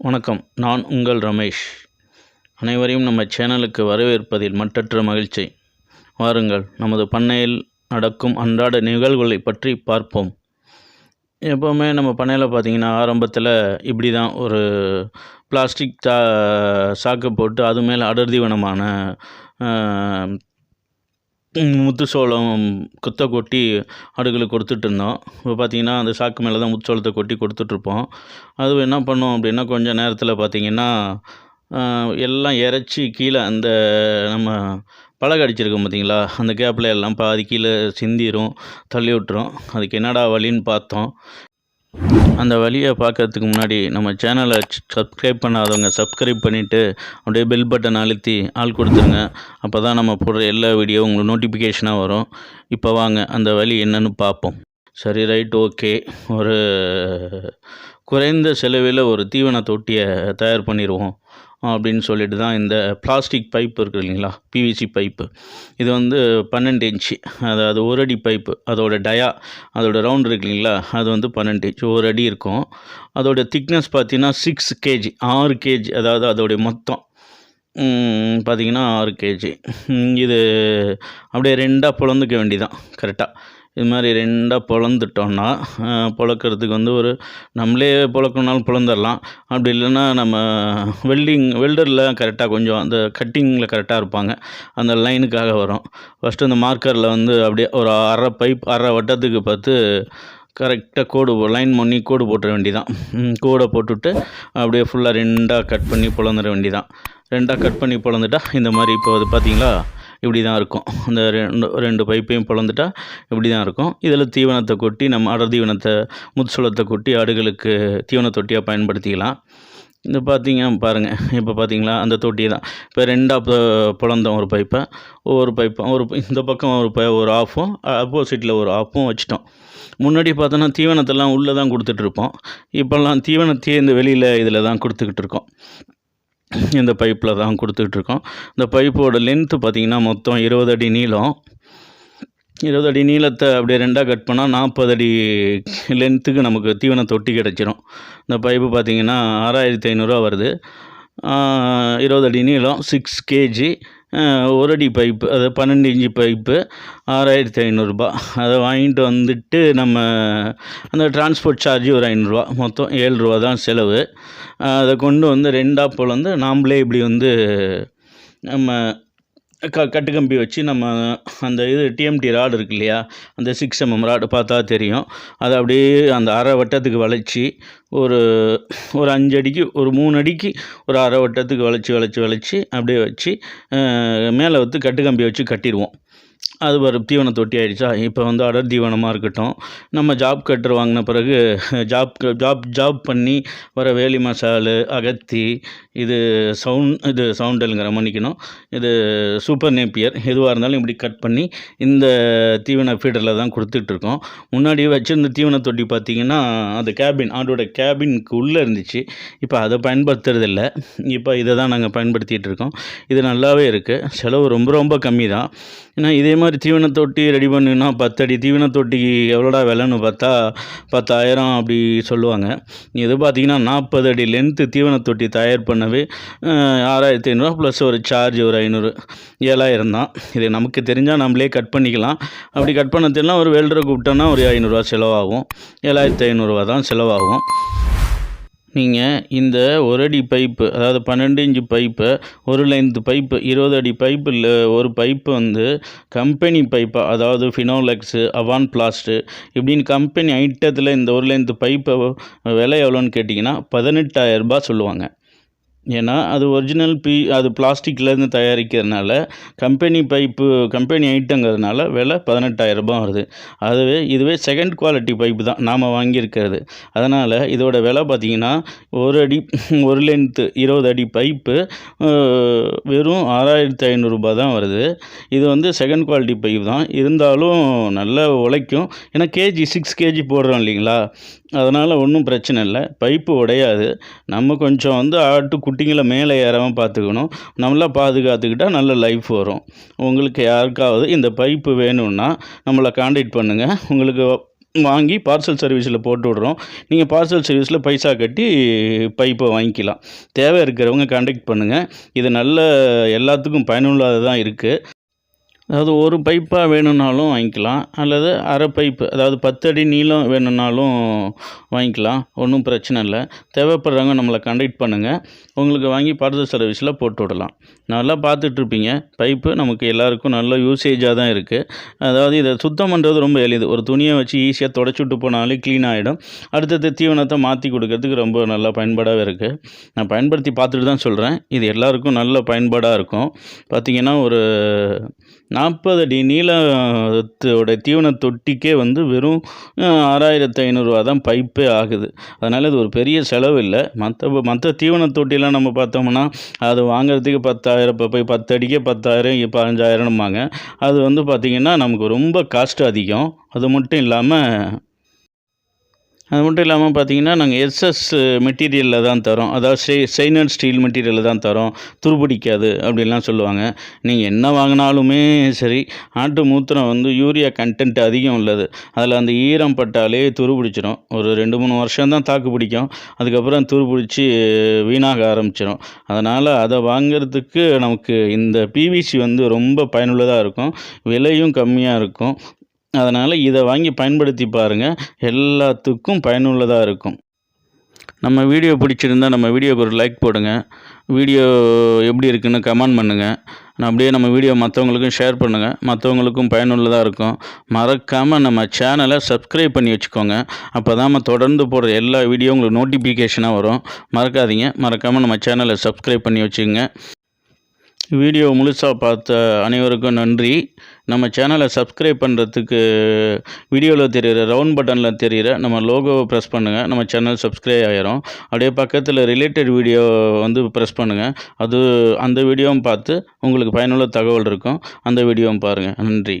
வணக்கம். நான் உங்கள் ரமேஷ். அனைவரையும் நம்ம சேனலுக்கு வரவேற்பதில் மற்றற்ற மகிழ்ச்சி. வாருங்கள் நமது பண்ணையில் நடக்கும் அன்றாட நிகழ்வுகளை பற்றி பார்ப்போம். எப்போவுமே நம்ம பண்ணையில் பார்த்திங்கன்னா ஆரம்பத்தில் இப்படி தான் ஒரு பிளாஸ்டிக் தா சாக்கு போட்டு அது மேலே அடர்திவனமான முத்துசோளம் முத்து சோளம் குத்த கொட்டி ஆடுகளுக்கு கொடுத்துட்டு இருந்தோம். இப்போ பார்த்தீங்கன்னா அந்த சாக்கு மேலே தான் முத்து சோளத்தை கொட்டி கொடுத்துட்ருப்போம். அது என்ன பண்ணோம் அப்படின்னா கொஞ்ச நேரத்தில் பார்த்தீங்கன்னா எல்லாம் இறச்சி கீழே அந்த நம்ம பழக அடிச்சிருக்கோம் பார்த்தீங்களா? அந்த கேப்பில் எல்லாம் பாதி கீழே சிந்திரும் தள்ளி விட்டுரும். அதுக்கு என்னடா வழின்னு பார்த்தோம். அந்த வழியை பார்க்கறதுக்கு முன்னாடி நம்ம சேனலை சப்ஸ்கிரைப் பண்ணாதவங்க சப்ஸ்கிரைப் பண்ணிவிட்டு அப்படியே பெல் பட்டன் அழுத்தி ஆள் கொடுத்துருங்க. அப்போ தான் நம்ம போடுற எல்லா வீடியோ உங்களுக்கு நோட்டிஃபிகேஷனாக வரும். இப்போ வாங்க அந்த வழி என்னன்னு பார்ப்போம். சரி ரைட் ஓகே ஒரு குறைந்த செலவில் ஒரு தீவன தொட்டியை தயார் பண்ணிடுவோம். அப்படின்னு சொல்லிட்டு தான் இந்த பிளாஸ்டிக் பைப் இருக்குது இல்லைங்களா? PVC pipe. இது வந்து பன்னெண்டு இன்ச்சு அதாவது ஒரு அடி பைப்பு. அதோட டயா அதோட ரவுண்ட் இருக்கு இல்லைங்களா? அது வந்து பன்னெண்டு இன்ச் ஒரு அடி இருக்கும். அதோடய திக்னஸ் பார்த்திங்கன்னா சிக்ஸ் கேஜி ஆறு கேஜி அதாவது அதோடைய மொத்தம். பார்த்திங்கன்னா ஆறு கேஜி இது அப்படியே ரெண்டாக பிளந்துக்க வேண்டிதான் கரெக்டாக இது மாதிரி ரெண்டாக பிளந்துட்டோன்னா பிளக்கிறதுக்கு வந்து ஒரு நம்மளே பிளக்கணுனாலும் பிளந்துடலாம். அப்படி இல்லைன்னா நம்ம வெல்டிங் வெல்டரில் கரெக்டாக கொஞ்சம் அந்த கட்டிங்கில் கரெக்டாக இருப்பாங்க. அந்த லைனுக்காக வரும். ஃபஸ்ட்டு அந்த மார்க்கரில் வந்து அப்படியே ஒரு அரை பைப் அரை வட்டத்துக்கு பார்த்து கரெக்டாக கோடு லைன் பண்ணி கோடு போட்டுற வேண்டிதான். கோடை போட்டுவிட்டு அப்படியே ஃபுல்லாக ரெண்டாக கட் பண்ணி பிளந்துட வேண்டியதான் ரெண்டாக கட் பண்ணி பிளந்துட்டா இந்த மாதிரி இப்போ அது பார்த்தீங்களா? இப்படி தான் இருக்கும். அந்த ரெண்டு ரெண்டு பைப்பையும் பிளந்துட்டா இப்படி தான் இருக்கும். இதில் தீவனத்தை கொட்டி நம்ம அடர் தீவனத்தை முத்துசுளத்தை கொட்டி ஆடுகளுக்கு தீவன தொட்டியாக பயன்படுத்திக்கலாம். இந்த பார்த்தீங்க பாருங்கள் இப்போ பார்த்தீங்களா அந்த தொட்டி தான். இப்போ ரெண்டாக பிளந்தோம் ஒரு பைப்பை ஒவ்வொரு பைப்பும் ஒரு இந்த பக்கம் ஒரு பை ஒரு ஆஃபும் ஆப்போசிட்டில் ஒரு ஆஃபும் வச்சிட்டோம். முன்னாடி பார்த்தோன்னா தீவனத்தெல்லாம் உள்ளே தான் கொடுத்துட்ருப்போம் இப்போல்லாம் தீவனத்தையே இந்த வெளியில் இதில் தான் கொடுத்துக்கிட்டு இருக்கோம். இந்த பைப்பில் தான் கொடுத்துட்ருக்கோம். இந்த பைப்போட லென்த்து பார்த்திங்கன்னா மொத்தம் இருபது அடி நீளம். இருபது அடி நீளத்தை அப்படியே ரெண்டாக கட் பண்ணால் நாற்பது அடி லென்த்துக்கு நமக்கு தீவன தொட்டி கிடச்சிரும். இந்த பைப்பு பார்த்திங்கன்னா ஆறாயிரத்தி ஐநூறுரூவா வருது. இருபது அடி நீளம் சிக்ஸ் கேஜி ஒரு அடி பைப்பு அது பன்னெண்டு இன்ச்சு பைப்பு ஆறாயிரத்தி ஐநூறுரூபா அதை வாங்கிட்டு வந்துட்டு நம்ம அந்த டிரான்ஸ்போர்ட் சார்ஜ் ஒரு ஐநூறுரூவா மொத்தம் ஏழு ரூபா தான் செலவு. அதை கொண்டு வந்து ரெண்டாக போல் வந்து நாம்ளே இப்படி வந்து நம்ம க கட்டுக்கம்பி வச்சு நம்ம அந்த இது டிஎம்டி ராடு இருக்கு இல்லையா அந்த சிக்ஸ் எம்எம் ராடு பார்த்தா தெரியும். அதை அப்படியே அந்த அரை வட்டத்துக்கு வளைச்சி ஒரு ஒரு அஞ்சு அடிக்கு ஒரு மூணு அடிக்கு ஒரு அரை வட்டத்துக்கு வளைச்சி வளைச்சி வளைச்சி அப்படியே வச்சு மேலே வந்து கட்டுக்கம்பி வச்சு கட்டிடுவோம். அது ஒரு தீவன தொட்டி ஆகிடுச்சா இப்போ வந்து அடர் தீவனமாக இருக்கட்டும். நம்ம ஜாப் கட்டர் வாங்கின பிறகு ஜாப் ஜாப் ஜாப் பண்ணி வர வேலி மசாலு அகத்தி இது சவுண்ட் இது சவுண்டலுங்கிற மன்னிக்கணும் இது சூப்பர் நேப்பியர் எதுவாக இருந்தாலும் இப்படி கட் பண்ணி இந்த தீவன ஃபீடரில் தான் கொடுத்துட்ருக்கோம் முன்னாடி வச்சுருந்த தீவன தொட்டி பார்த்திங்கன்னா அந்த கேபின் ஆடோட கேபினுக்கு உள்ளே இருந்துச்சு. இப்போ அதை பயன்படுத்துறதில்ல. இப்போ இதை தான் நாங்கள் பயன்படுத்திகிட்டு இருக்கோம். இது நல்லாவே இருக்குது செலவு ரொம்ப ரொம்ப கம்மி தான். ஏன்னா இதே மாதிரி தீவன தொட்டி ரெடி பண்ணுன்னா பத்தடி தீவன தொட்டிக்கு எவ்வளோடா விலைன்னு பார்த்தா பத்தாயிரம் அப்படி சொல்லுவாங்க. இது பார்த்திங்கன்னா நாற்பது அடி லென்த்து தீவன தொட்டி தயார் பண்ணவே ஆறாயிரத்தி ஐநூறுரூவா ப்ளஸ் ஒரு சார்ஜ் ஒரு ஐநூறு ஏழாயிரம் தான். இது நமக்கு தெரிஞ்சால் நம்மளே கட் பண்ணிக்கலாம். அப்படி கட் பண்ண தெரியலாம் ஒரு வெல்டரை கூப்பிட்டோன்னா ஒரு ஐநூறுரூவா செலவாகும். ஏழாயிரத்தி ஐநூறுரூவா தான் செலவாகும். நீங்கள் இந்த ஒரு அடி பைப்பு அதாவது பன்னெண்டு இன்ச்சு பைப்பை ஒரு லென்த் பைப்பு இருபது அடி பைப்பில் ஒரு பைப்பு வந்து கம்பெனி பைப்பாக அதாவது ஃபினோலெக்ஸு அவான் பிளாஸ்ட்டு இப்படின்னு கம்பெனி ஐட்டத்தில் இந்த ஒரு லென்த் பைப்பை விலை எவ்வளோன்னு கேட்டிங்கன்னா பதினெட்டாயிரரூபா சொல்லுவாங்க. ஏன்னா அது ஒரிஜினல் பி அது பிளாஸ்டிக்லேருந்து தயாரிக்கிறதுனால கம்பெனி பைப்பு கம்பெனி ஐட்டங்கிறதுனால விலை பதினெட்டாயிரரூபா வருது. அதுவே இதுவே செகண்ட் குவாலிட்டி பைப்பு தான். நாம் வாங்கியிருக்கிறது. அதனால் இதோட விலை பார்த்திங்கன்னா ஒரு அடி ஒரு லென்த்து இருபது அடி பைப்பு வெறும் ஆறாயிரத்தி ஐநூறுரூபா தான் வருது. இது வந்து செகண்ட் குவாலிட்டி பைப் தான். இருந்தாலும் நல்லா உழைக்கும். ஏன்னா கேஜி சிக்ஸ் கேஜி போடுறோம் இல்லைங்களா? அதனால் ஒன்றும் பிரச்சனை இல்லை. பைப்பு உடையாது. நம்ம கொஞ்சம் வந்து ஆட்டு குட்டிங்களை மேலே ஏறாமல் பார்த்துக்கணும். நல்லா பாதுகாத்துக்கிட்டால் நல்ல லைஃப் வரும். உங்களுக்கு யாருக்காவது இந்த பைப்பு வேணும்னா நம்மளை காண்டாக்ட் பண்ணுங்கள் உங்களுக்கு வாங்கி பார்சல் சர்வீஸில் போட்டு விட்றோம். நீங்கள் பார்சல் சர்வீஸில் பைசா கட்டி பைப்பை வாங்கிக்கலாம். தேவை இருக்கிறவங்க காண்டக்ட் பண்ணுங்கள் இது நல்ல எல்லாத்துக்கும் பயனுள்ளதாக இருக்குது அதாவது ஒரு பைப்பாக வேணும்னாலும் வாங்கிக்கலாம். அல்லது அரை பைப்பு அதாவது பத்தடி நீளம் வேணும்னாலும் வாங்கிக்கலாம். ஒன்றும் பிரச்சனை இல்லை. தேவைப்படுறவங்க நம்மளை கண்டக்ட் பண்ணுங்கள் உங்களுக்கு வாங்கி பார்சல் சர்வீஸில் போட்டு விடலாம். நல்லா பார்த்துட்ருப்பீங்க பைப்பு நமக்கு எல்லாருக்கும் நல்ல யூசேஜாக தான் இருக்குது அதாவது இதை சுத்தம் பண்ணுறது ரொம்ப எளிது. ஒரு துணியை வச்சு ஈஸியாக தொடச்சி போனாலே க்ளீன் ஆகிடும் அடுத்தது தீவனத்தை மாற்றி கொடுக்கறதுக்கு ரொம்ப நல்லா பயன்பாடாகவே இருக்குது நான் பயன்படுத்தி பார்த்துட்டு தான் சொல்கிறேன் இது எல்லாருக்கும் நல்ல பயன்பாடாக இருக்கும். பார்த்திங்கன்னா ஒரு நாற்பது அடி நீளத்தோட தீவன தொட்டிக்கே வந்து வெறும் ஆறாயிரத்து ஐநூறுரூவா தான் பைப்பே ஆகுது. அதனால் இது ஒரு பெரிய செலவு இல்லை. மற்ற மற்ற தீவன தொட்டிலாம் நம்ம பார்த்தோம்னா அது வாங்குறதுக்கு பத்தாயிரம் இப்போ போய் பத்து அடிக்கே பத்தாயிரம் பதினஞ்சாயிரம்பாங்க அது வந்து பார்த்திங்கன்னா நமக்கு ரொம்ப காஸ்ட் அதிகம். அது மட்டும் இல்லாமல் அது மட்டும் இல்லாமல் பார்த்தீங்கன்னா நாங்கள் எஸ்எஸ் மெட்டீரியலில் தான் தரோம். அதாவது ஸ்டே ஸ்டெயின் அண்ட் ஸ்டீல் மெட்டீரியலில் தான் தரோம். துருப்பிடிக்காது அப்படின்லாம் சொல்லுவாங்க. நீங்கள் என்ன வாங்கினாலுமே சரி ஆட்டு மூத்திரம் வந்து யூரியா கண்டென்ட் அதிகம் உள்ளது. அதில் அந்த ஈரம் பட்டாலே துருப்பிடிச்சிடும் ஒரு ரெண்டு மூணு வருஷம் தான் தாக்கு பிடிக்கும். அதுக்கப்புறம் துருப்பிடிச்சி வீணாக ஆரம்பிச்சிடும் அதனால் அதை வாங்குறதுக்கு நமக்கு இந்த பிவிசி வந்து ரொம்ப பயனுள்ளதாக இருக்கும். விலையும் கம்மியாக இருக்கும். அதனால் இதை வாங்கி பயன்படுத்தி பாருங்கள் எல்லாத்துக்கும் பயனுள்ளதாக இருக்கும். நம்ம வீடியோ பிடிச்சிருந்தா நம்ம வீடியோக்கு ஒரு லைக் போடுங்க. வீடியோ எப்படி இருக்குன்னு கமெண்ட் பண்ணுங்கள் நான் அப்படியே நம்ம வீடியோ மற்றவங்களுக்கும் ஷேர் பண்ணுங்கள் மற்றவங்களுக்கும் பயனுள்ளதாக இருக்கும். மறக்காமல் நம்ம சேனலை சப்ஸ்கிரைப் பண்ணி வச்சுக்கோங்க. அப்போ தான் நம்ம தொடர்ந்து போடுற எல்லா வீடியோ உங்களுக்கு நோட்டிஃபிகேஷனாக வரும். மறக்காதீங்க. மறக்காமல் நம்ம சேனலை சப்ஸ்கிரைப் பண்ணி வச்சுக்கோங்க. வீடியோ முழுசாக பார்த்த அனைவருக்கும் நன்றி. நம்ம சேனலை சப்ஸ்கிரைப் பண்ணுறதுக்கு வீடியோவில் தெரிகிற ரவுண்ட் பட்டனில் தெரிகிற நம்ம லோகோவை ப்ரெஸ் பண்ணுங்கள் நம்ம சேனல் சப்ஸ்கிரைப் ஆகிரும் அப்படியே பக்கத்தில் ரிலேட்டட் வீடியோ வந்து ப்ரெஸ் பண்ணுங்கள் அது அந்த வீடியோவும் பார்த்து உங்களுக்கு பயனுள்ள தகவல் இருக்கும். அந்த வீடியோவும் பாருங்கள் நன்றி.